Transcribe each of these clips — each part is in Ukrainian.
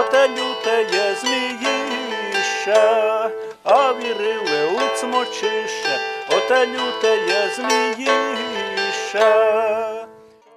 оте лютеє зміїще, а вірили у цмочище, оте лютеє зміїще.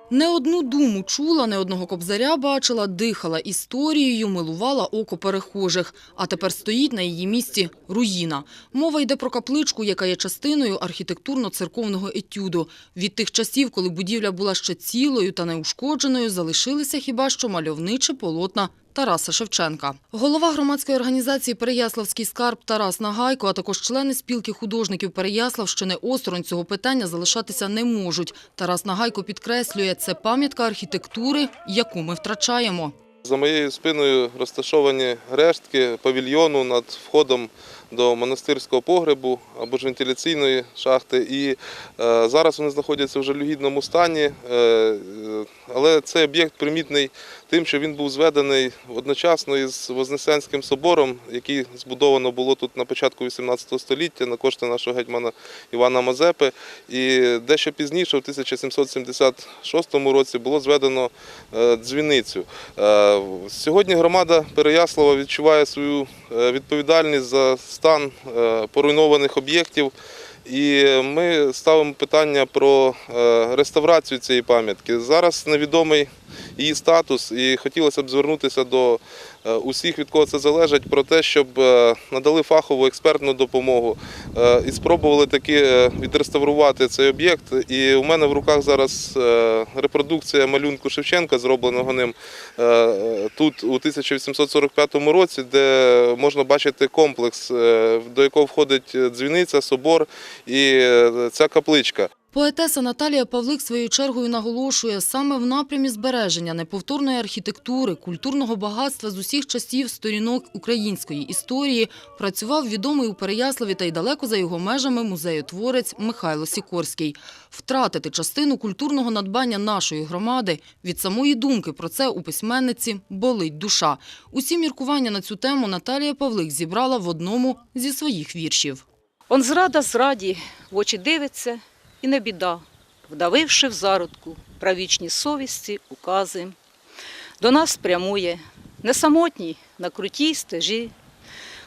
Не одну думу чула, не одного кобзаря бачила, дихала історією, милувала око перехожих. А тепер стоїть на її місці руїна. Мова йде про капличку, яка є частиною архітектурно-церковного етюду. Від тих часів, коли будівля була ще цілою та неушкодженою, залишилися хіба що мальовничі полотна Тараса Шевченка. Голова громадської організації «Переяславський скарб» Тарас Нагайко, а також члени спілки художників Переяславщини осторонь цього питання залишатися не можуть. Тарас Нагайко підкреслює, це пам'ятка архітектури, яку ми втрачаємо. За моєю спиною розташовані рештки павільйону над входом до монастирського погребу або ж вентиляційної шахти. І е, зараз вони знаходяться в жалюгідному стані, е, е, але цей об'єкт примітний тим, що він був зведений одночасно із Вознесенським собором, який збудовано було тут на початку 18 століття на кошти нашого гетьмана Івана Мазепи. І дещо пізніше, в 1776 році, було зведено е, дзвіницю. Е, Сьогодні громада Переяслава відчуває свою е, відповідальність за стан поруйнованих об'єктів. І ми ставимо питання про реставрацію цієї пам'ятки. Зараз невідомий її статус, і хотілося б звернутися до е, усіх, від кого це залежить, про те, щоб е, надали фахову експертну допомогу е, і спробували таки відреставрувати цей об'єкт. І у мене в руках зараз репродукція малюнку Шевченка, зробленого ним тут у 1845 році, де можна бачити комплекс, до якого входить дзвіниця, собор і ця капличка. Поетеса Наталія Павлик своєю чергою наголошує, саме в напрямі збереження неповторної архітектури, культурного багатства з усіх часів сторінок української історії працював відомий у Переяславі та й далеко за його межами музеєтворець Михайло Сікорський. Втратити частину культурного надбання нашої громади від самої думки про це у письменниці болить душа. Усі міркування на цю тему Наталія Павлик зібрала в одному зі своїх віршів. Он зрада зраді в очі дивиться, і не біда, вдавивши в зародку правічні совісті, укази. До нас прямує не самотній на крутій стежі.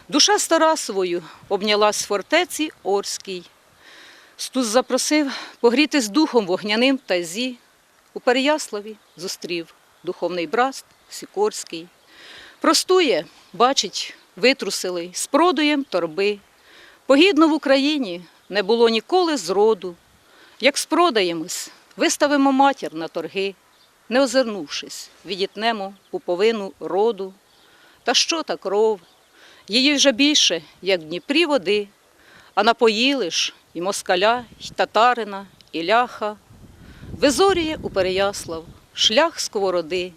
Душа з Тарасовою обнялась в фортеці Орській. Стус запросив погрітись духом вогняним в тайзі. У Переяславі зустрів духовний браст Сікорський. Простує, бачить, витрусили, з продуєм торби. Погідно в Україні не було ніколи зроду. Як спродаємось, виставимо матір на торги, не озирнувшись, відітнемо пуповину роду. Та що та кров? Її вже більше, як Дніпрі води, а напоїли ж і москаля, і татарина, і ляха. Визорює у Переяслав шлях сковороди,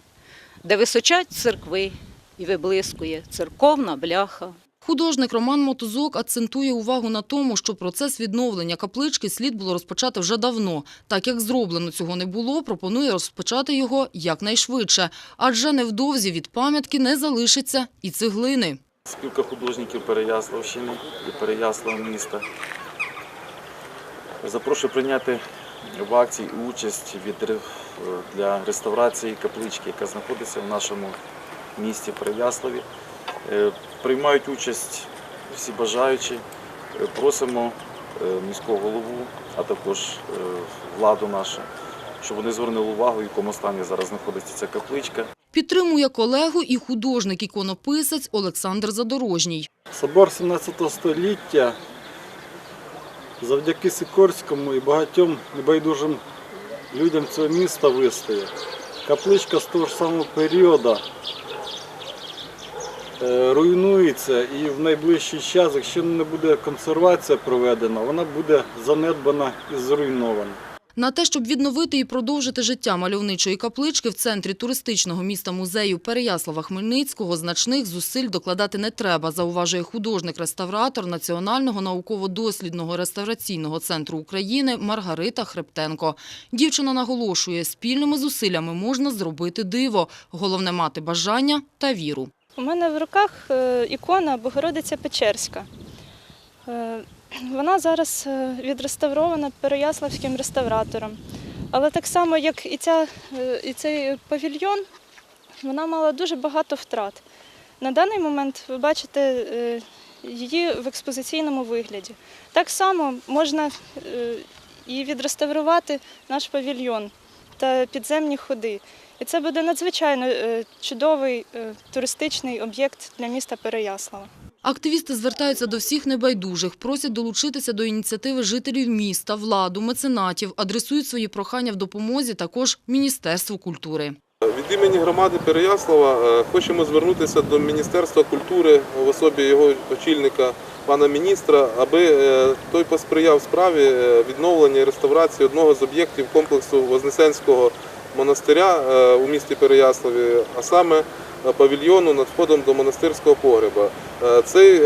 де височать церкви і виблискує церковна бляха. Художник Роман Мотузок акцентує увагу на тому, що процес відновлення каплички слід було розпочати вже давно. Так як зроблено цього не було, пропонує розпочати його якнайшвидше. Адже невдовзі від пам'ятки не залишиться і цеглини. Спілка художників Переяславщини і Переяслав міста. Запрошую прийняти в акції участь від, для реставрації каплички, яка знаходиться в нашому місті Переяславі. Е, Приймають участь всі бажаючі. Е, Просимо е, міського голову, а також владу нашу, щоб вони звернули увагу, в якому стані зараз знаходиться ця капличка. Підтримує колегу і художник-іконописець Олександр Задорожній. Собор 17 століття завдяки Сікорському і багатьом небайдужим людям цього міста вистояв. Капличка з того ж самого періоду руйнується і в найближчий час, якщо не буде консервація проведена, вона буде занедбана і зруйнована. На те, щоб відновити і продовжити життя мальовничої каплички в центрі туристичного міста-музею Переяслава-Хмельницького значних зусиль докладати не треба, зауважує художник-реставратор Національного науково-дослідного реставраційного центру України Маргарита Хребтенко. Дівчина наголошує, спільними зусиллями можна зробити диво. Головне – мати бажання та віру. У мене в руках е, ікона Богородиця Печерська. Е, Вона зараз е, відреставрована переяславським реставратором. Але так само, як і, ця, і цей павільйон, вона мала дуже багато втрат. На даний момент ви бачите її в експозиційному вигляді. Так само можна і відреставрувати наш павільйон та підземні ходи. І це буде надзвичайно е, чудовий е, туристичний об'єкт для міста Переяслава. Активісти звертаються до всіх небайдужих, просять долучитися до ініціативи жителів міста, владу, меценатів, адресують свої прохання в допомозі також Міністерству культури. Від імені громади Переяслава е, хочемо звернутися до Міністерства культури в особі його очільника пана міністра, аби той посприяв справі відновлення і реставрації одного з об'єктів комплексу Вознесенського монастиря е, у місті Переяславі, а саме е, павільйону над входом до монастирського погреба. Е, Цей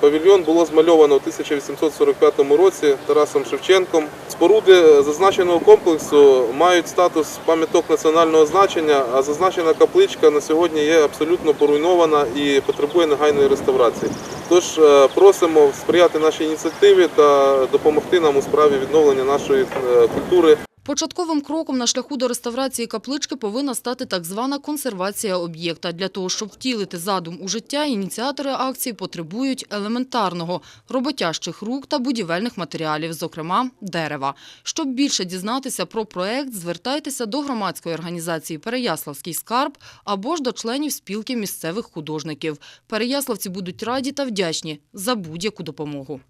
павільйон було змальовано у 1845 році Тарасом Шевченком. Споруди зазначеного комплексу мають статус пам'яток національного значення, а зазначена капличка на сьогодні є абсолютно поруйнована і потребує негайної реставрації. Тож просимо сприяти нашій ініціативі та допомогти нам у справі відновлення нашої культури Початковим кроком на шляху до реставрації каплички повинна стати так звана консервація об'єкта. Для того, щоб втілити задум у життя, ініціатори акції потребують елементарного – роботящих рук та будівельних матеріалів, зокрема дерева. Щоб більше дізнатися про проект, звертайтеся до громадської організації «Переяславський скарб» або ж до членів спілки місцевих художників. Переяславці будуть раді та вдячні за будь-яку допомогу.